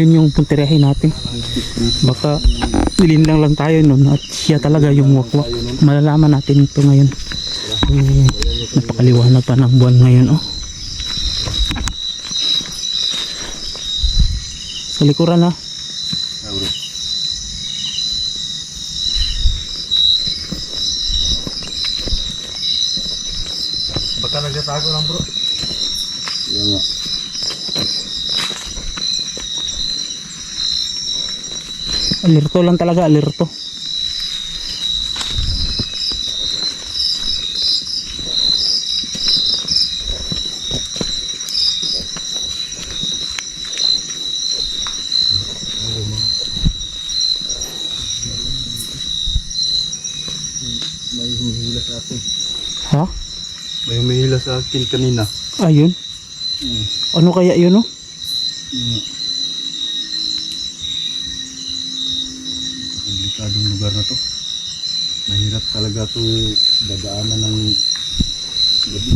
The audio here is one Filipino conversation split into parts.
Yun yung puntirehin natin. Baka nilinlang lang tayo nun at siya talaga yung wakwak. Malalaman natin ito ngayon. So, napakaliwanag pa ng buwan ngayon. Oh. Sa likuran ha. Baka nagtatago lang bro. Yan nga. Alerto lang talaga, alerto. May humihila sa akin. Ha? May humihila sa akin kanina. Ayun. Ano kaya yun oh? Yan nga. Delikadong lugar na to. Mahirap talaga to dadaanan ng gabi.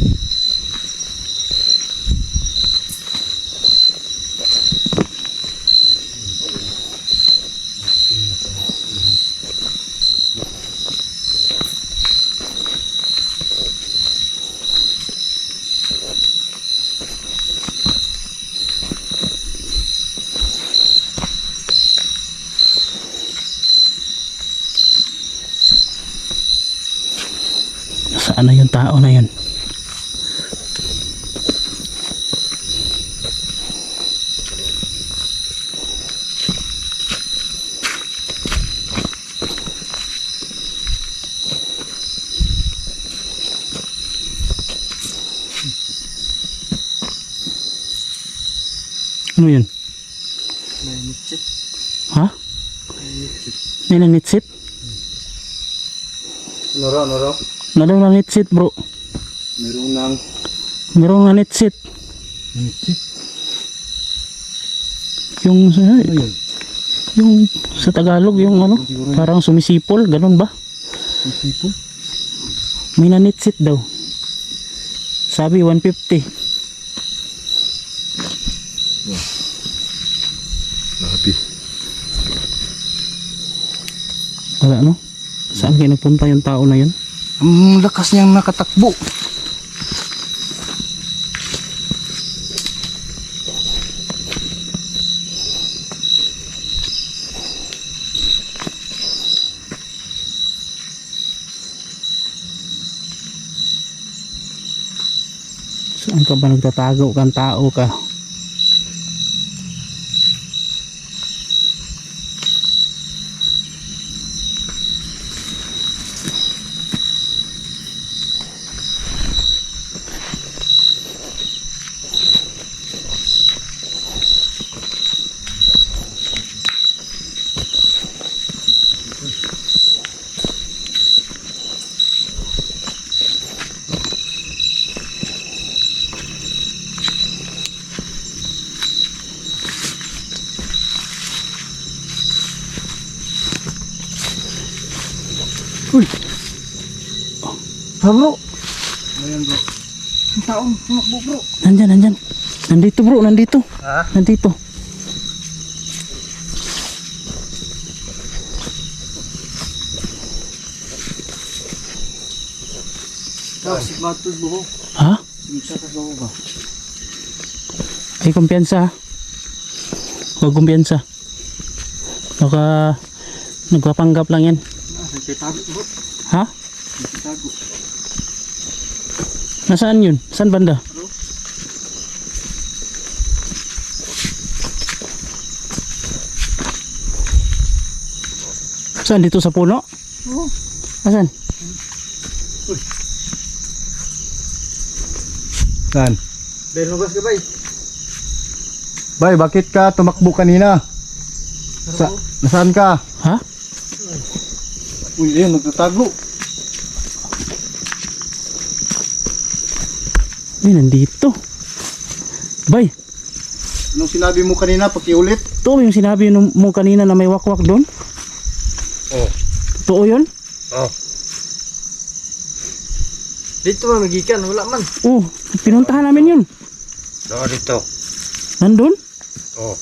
Saan na yung tao na yun? Ano yun? May mitsit. Ha? May nanitsit? Ano raw, ano raw? Na daw nanitsit bro. Merong nang Merong nanitsit. Mitsit? Yung, Ano yun? yung sa Tagalog, yung ano, parang sumisipol, ganun ba? Yung sipo? May nanitsit daw. Sabi 150. Wala no? Saan kayo nagpunta yung tao na yun? Ang lakas niyang nakatakbo. Saan ka ba nagtatago kang tao ka? Ha bro? Ayan bro. Ang taong tumakbo bro. Nandyan, nandyan. Nandito bro, nandito. Ha? Nandito. Ikaw, si Matod mo ko. Ha? Simsa ka mo ba? Ay kumpiyansa. Huwag kumpiyansa. Baka nagpapanggap lang yan. Ah, nagtatago bro. Ha? Nagtatago. Nasaan yun? Saan banda? Saan? Dito sa puno? Oo. Asan? Saan? Ben, hugas ka ba? Bay, bakit ka tumakbo kanina? Sa, nasaan ka? Ha? Uy, ayun, nagtatago. Ay, nandito. Bay, Anong sinabi mo kanina, pakiulit? ito yung sinabi mo kanina na may wakwak doon? Oo. Totoo yun? Oo. Dito ba magikan? Wala man. Oo, pinuntahan namin yun. Oo, dito. Nandun? Oo.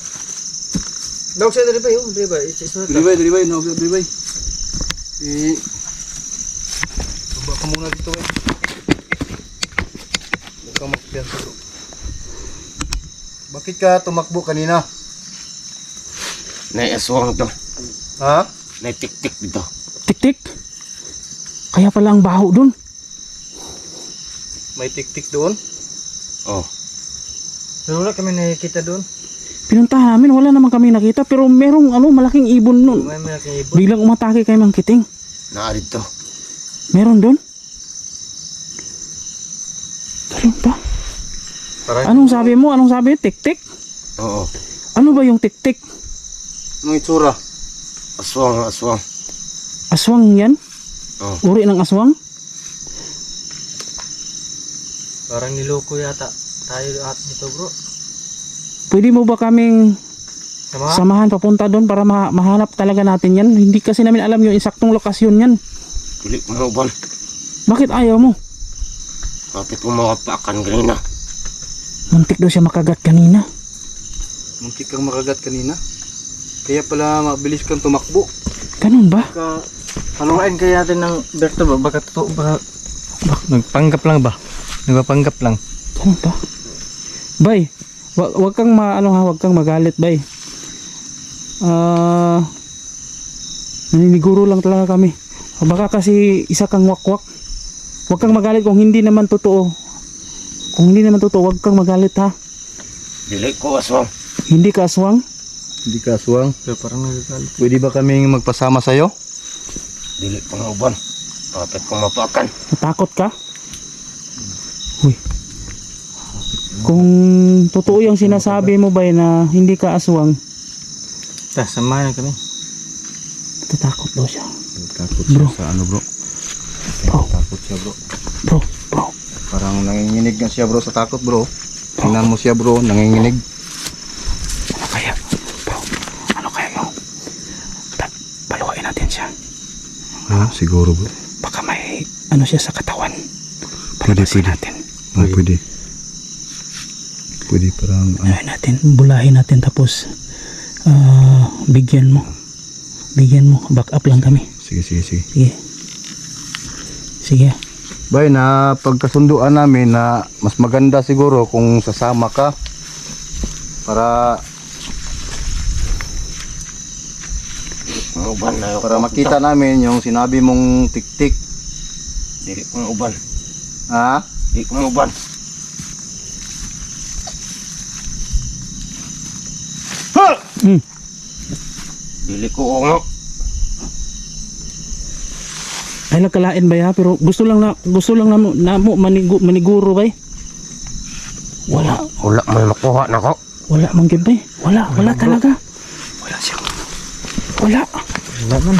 Dawag siya dali ba yun? Dali ba? Isulat Dili bay, dili bay, no, dili bay. Eh, baba ka muna dito eh. Kang magpiyansa bro. Bakit ka tumakbo kanina? Naiswang to. Ha? Naitik-tik dito. Tik-tik. Kaya pala ang baho dun. May tik-tik doon? Oh. Pero wala kami nakikita doon. Pinuntahan namin, wala naman kami nakita. Pero merong ano, malaking ibon nun. May malaking ibon. Biglang umatake kay Mang Kiting. Naarid to. Meron dun? Ganun ba? Parang Anong sabi mo? Anong sabi? Tik-tik? Oo. Ano ba yung tik-tik? Anong itsura? Aswang, aswang. Aswang yan? Oh. Uri ng aswang? Parang niloko yata tayo at nito bro. Pwede mo ba kaming Sama? samahan papunta doon para ma- mahanap talaga natin yan? Hindi kasi namin alam yung eksaktong lokasyon yan. Ko mauban. Bakit ayaw mo? Kapit ko makapakan ganina. Muntik daw siya makagat kanina. Muntik kang makagat kanina. Kaya pala mabilis kang tumakbo. Ganun ba? Ka, haluin kaya natin ng Berto ba? Baka totoo ba? Bak, nagpanggap lang ba? Nagpapanggap lang. Ganun ba? Bay, wag, wag kang ma, ano ha, wag kang magalit, bay. Ah, naniniguro lang talaga kami. Baka kasi isa kang wakwak. Wag kang magalit kung hindi naman totoo. Kung hindi naman totoo, wag kang magalit ha. Dili ko aswang. Hindi ka aswang. Hindi ka aswang. Pero parang nagagalit. Pwede ba kaming magpasama sa'yo? Dili ko mauban. Kapit ko mapakan. Natakot ka? Uy. Kung totoo yung sinasabi mo ba na hindi ka aswang, Ta, samahan na kami. tatakot daw siya. Takot Bro. sa ano bro? Bro, Takot siya bro. Parang nanginginig nga siya bro sa takot bro. Tingnan mo siya bro, nanginginig. Ano kaya? Bro, ano kaya yung pa- paluhain natin siya? Ha? Siguro bro. Baka may ano siya sa katawan. Pwede, pwede. natin. Oh, pwede. Pwede parang ano. Ano natin, bulahin natin tapos ah, bigyan mo. Bigyan mo, back up lang kami. Sige, sige, sige. Sige. Sige. Bay, na pagkasunduan namin na mas maganda siguro kung sasama ka para Mauban na para makita namin yung sinabi mong tik-tik. Dili ko mauban. Ha? Dili ko mauban. Hmm. Dili ko ungo. Ay nagkalain ba ya? Pero gusto lang na gusto lang namo namo manigu, maniguro ba? Wala, Wala may makuha na ko. wala man gyud ba? Wala, wala talaga. Wala siya. Wala. Wala man.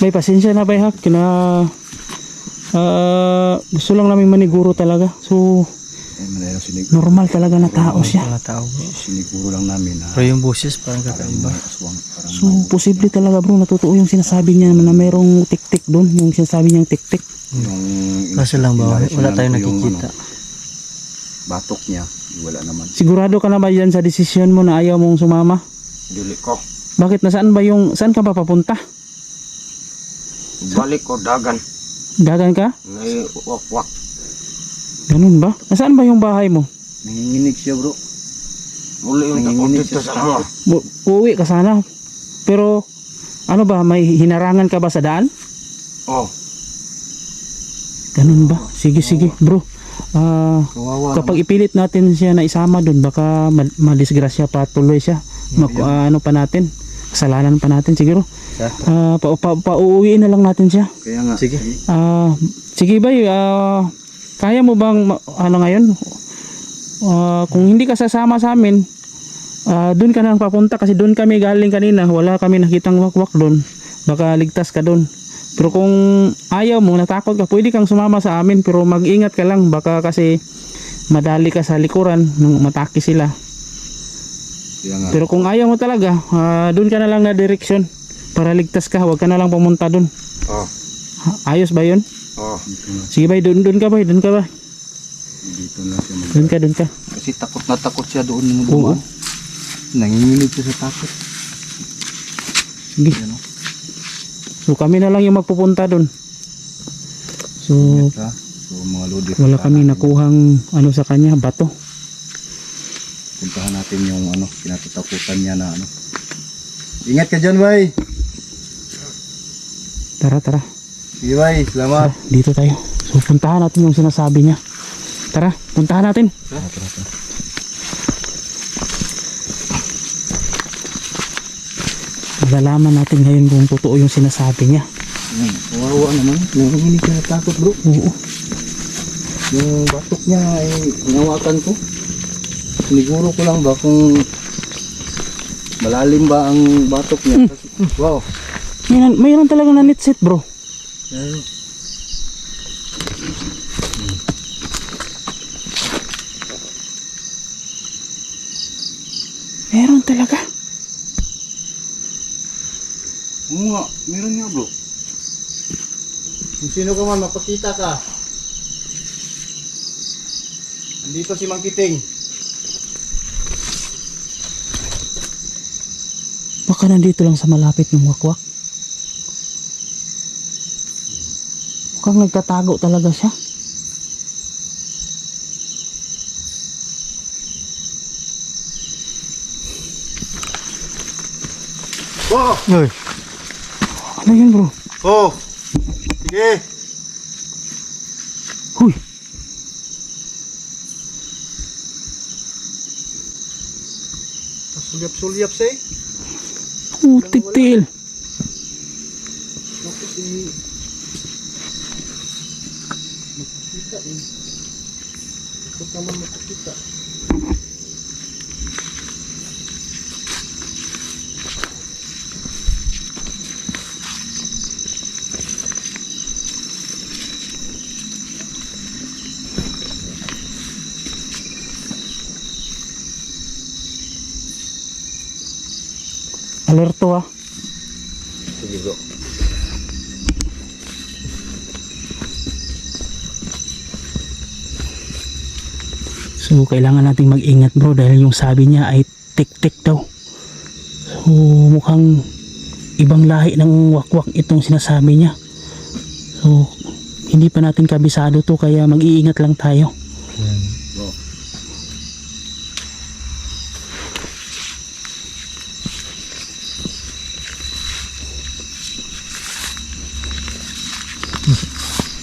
Bay pasensya na bay ha. Kina ah, gusto lang namin maniguro talaga. So Eh, malayo sinig normal talaga na tao siya. Mga tao bro. siniguro lang namin na Pero yung boses parang kakaiba. may aswang. Parang So posible talaga bro na totoo yung sinasabi niya na mayroong tik-tik doon, yung sinasabi niyang tik-tik. yung Kaso lang ba, wala inaasyonan tayong yung, nakikita. ano, batok niya, wala naman. Sigurado ka na ba yan sa desisyon mo na ayaw mong sumama? Dili ko. Bakit nasaan ba yung saan ka ba papunta? Balik ko dagan. Dagan ka? May wakwak. Ganun ba? Nasaan ba yung bahay mo? Nanginginig siya bro. Muli yung takot Nanginginig dito siya sa. Bu- Uuwi ka sana. Pero ano ba, may hinarangan ka ba sa daan? Oh. Ganun ba? Sige, sige, bro. Ah, Kawawa kapag ipilit natin siya na isama doon, baka ma- madisgrasya pa tuloy siya. Mak- ah, ano pa natin? Kasalanan pa natin siguro. Ah, pa, pa, pauuwiin na lang natin siya. Kaya nga. Sige. Ah, sige ba, ah, kaya mo bang ano ngayon? Ah, kung hindi ka sasama sa amin, ah, doon ka na lang papunta kasi doon kami galing kanina. Wala kami nakitang wakwak doon. Baka ligtas ka doon. Pero kung ayaw mo, natakot ka, pwede kang sumama sa amin pero mag-ingat ka lang. Baka kasi madali ka sa likuran nung matake sila. Pero kung ayaw mo talaga, ah, doon ka na lang na direksyon para ligtas ka. Huwag ka na lang pumunta doon. Oh. Ayos ba yun? Oh. Sige bay, doon, doon ka bay, doon ka ba? dito na siya mag- Doon ka, doon ka. Kasi takot na takot siya doon yung Oo. dumaan. Nanginginig siya sa takot. Sige. So kami na lang yung magpupunta doon. So. So mga lodi. wala kami nakuhang ano sa kanya, bato. Puntahan natin yung ano, kinatatakutan niya na ano. Ingat ka dyan, bay. Tara, tara. Sige, bay. Salamat. Tara, dito tayo. So puntahan natin yung sinasabi niya. Tara, puntahan natin. Tara, tara, tara. Malalaman natin ngayon kung totoo yung sinasabi niya. Ayan, Kawawa naman. Nanginginig ka natakot, bro. Oo. Yung batok niya ay hinawakan ko. Siniguro ko lang ba kung malalim ba ang batok niya. Kasi- Wow. Mayroon, mayroon talaga na net set bro. Ayun. Meron talaga. Oo nga, meron nga bro. Kung sino ka man, mapakita ka. Andito si Mang Kiting. Baka nandito lang sa malapit yung wakwak. Mukhang nagtatago talaga siya. Oh! Uy, Ano yun bro? Oh! Sige! Huy! Sulyap-sulyap siya eh. Putik til. Bakit eh? Magkakita eh. Bakit naman magkakita? Alerto ah. Sige bro. So kailangan nating mag-ingat bro dahil yung sabi niya ay tik-tik daw. So mukhang ibang lahi ng wakwak itong sinasabi niya. So hindi pa natin kabisado to kaya mag-iingat lang tayo.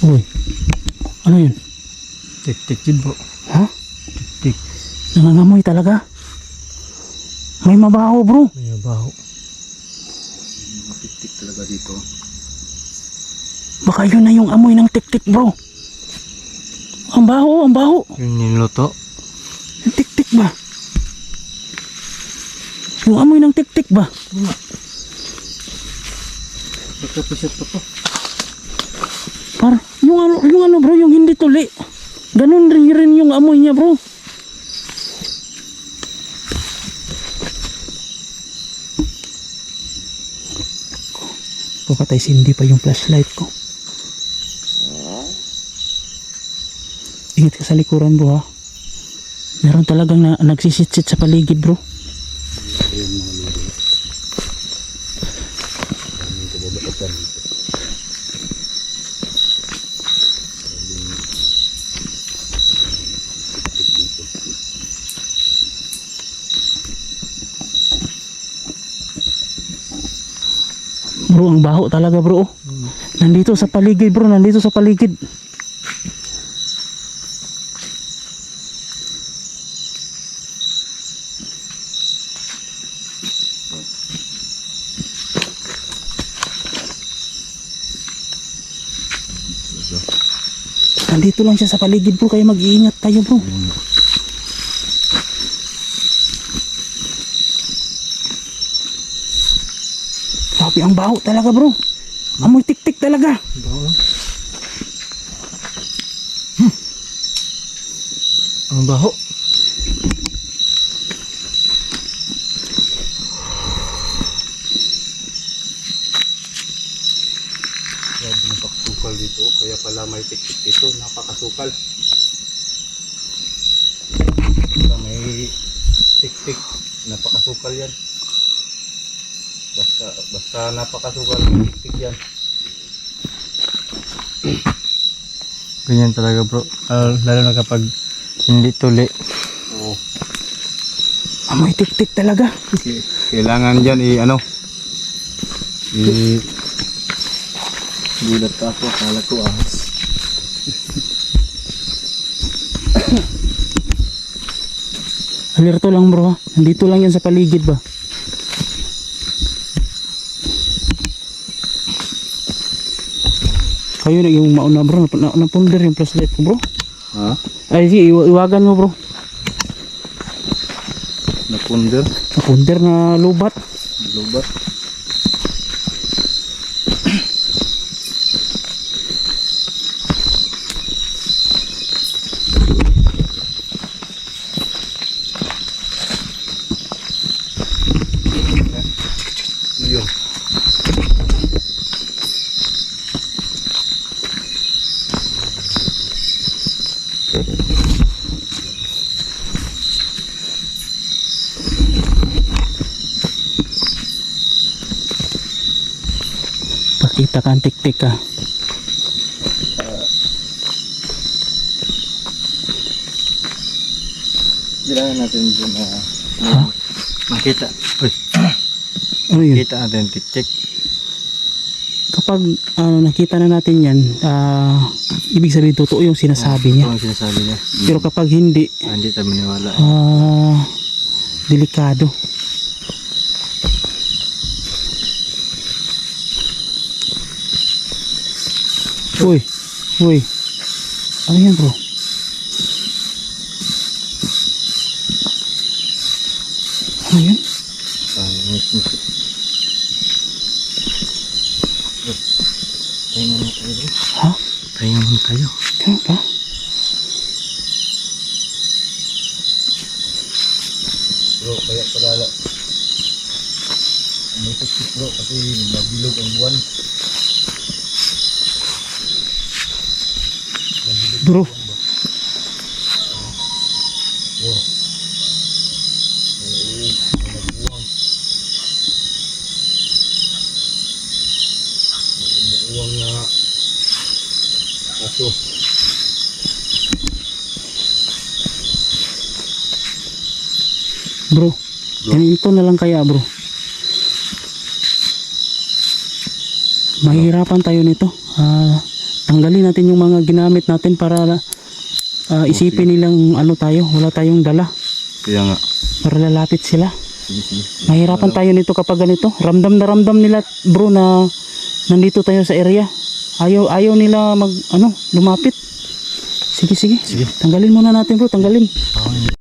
Uy, ano yun? tik-tik yun bro. Nangangamoy talaga. May mabaho bro. May baho. Mapiktik talaga dito. Baka yun na yung amoy ng tik-tik bro. Ang baho, ang baho. Yun yung luto. Yung tik-tik ba? Yung amoy ng tik-tik ba? Pagkapasyat pa to. Par, yung ano, yung ano bro, yung hindi tuli. Ganun rin rin yung amoy niya bro. Papatay sindi pa yung flashlight ko. Ingat ka sa likuran bro ha. Meron talagang na, nagsisitsit sa paligid bro. Bro, ang baho talaga bro. Nandito sa paligid bro, nandito sa paligid. Nandito lang siya sa paligid bro, kaya mag-iingat tayo bro. Grabe ang baho talaga bro. Amoy tik-tik talaga. Ang baho. Grabe ng pakasukal dito. Kaya pala may tiktik dito. Napakasukal. Basta may tiktik. Napakasukal yan. Basta Basta, napakasugal ng tik yan. Ganyan talaga bro. Lalo, lalo na kapag hindi tuli. Oo. Amoy tik-tik talaga. Kailangan dyan i ano i gulat ako akala ko ahas Alerto lang bro. Nandito lang yan sa paligid ba. Kayo na yung mauna bro. Na- Napundar yung flashlight ko bro. ha Ay sige, iwa- iwagan mo bro. napunder Napundar na lubat. lubat yun Pakita ka ang tik-tik ka. Kailangan natin dyan na Ha? makita. Uy, Ano yun? kita natin tik-tik. Kapag ano, nakita na natin yan, ah, ibig sabihin totoo yung sinasabi niya. Ito ang sinasabi niya. Pero kapag hindi, Ah, hindi tayo maniwala. ah, delikado. Uy, uy. Ano yan bro? Ano yan? Tayo. Ha? Pahinga muna tayo. Ganun ba? bro kaya palala may tiktik bro kasi mabilog ang buwan Bro, umuuwang na aso bro. Ganito na lang kaya bro. Mahihirapan tayo nito. Ah, tanggalin natin yung mga ginamit natin para ah, isipin nilang ano tayo, wala tayong dala. kaya nga Para lalapit sila. sige Mahirapan tayo nito kapag ganito. Ramdam na ramdam nila bro na nandito tayo sa area. Ayaw ayaw nila mag ano, lumapit. Sige sige. Sige. Tanggalin muna natin bro, tanggalin.